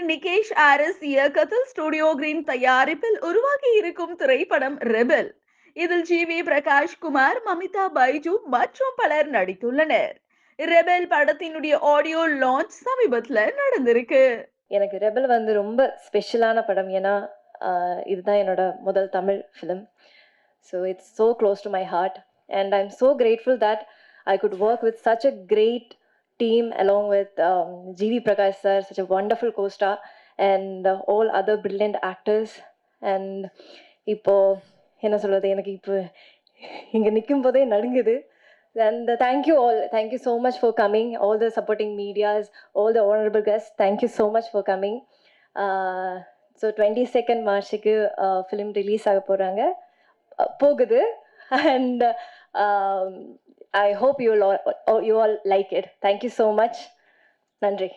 இயக்குனர் நிகேஷ் ஆரிஸ் இயக்கத்தில் Studio Green தயாரிப்பில் உருவாகி இருக்கும் திரைப்படம் ரெபெல். இதில் ஜி வி பிரகாஷ் குமார் மமிதா பைஜு மற்றும் பலர் நடித்துள்ளனர். ரெபெல் படத்தினுடைய ஆடியோ லான்ச் சமீபத்துல நடந்திருக்கு. எனக்கு ரெபல் வந்து ரொம்ப ஸ்பெஷலான படம். ஏன்னா இதுதான் என்னோட முதல் Tamil film so it's so close to my heart and I am so grateful that I could work with such a great team along with um, G V Prakash sir such a wonderful co-star and uh, all other brilliant actors and இப்போ என்ன சொல்கிறது எனக்கு இப்போ இங்கே நிற்கும் போதே நடுங்குது and uh, thank you all thank you so much for coming all the supporting medias all the honorable guests thank you so much for coming uh, so twenty second மார்ச்சுக்கு film release ஆக போகிறாங்க போகுது and um, I hope you all, you all like it. Thank you so much. Nandri.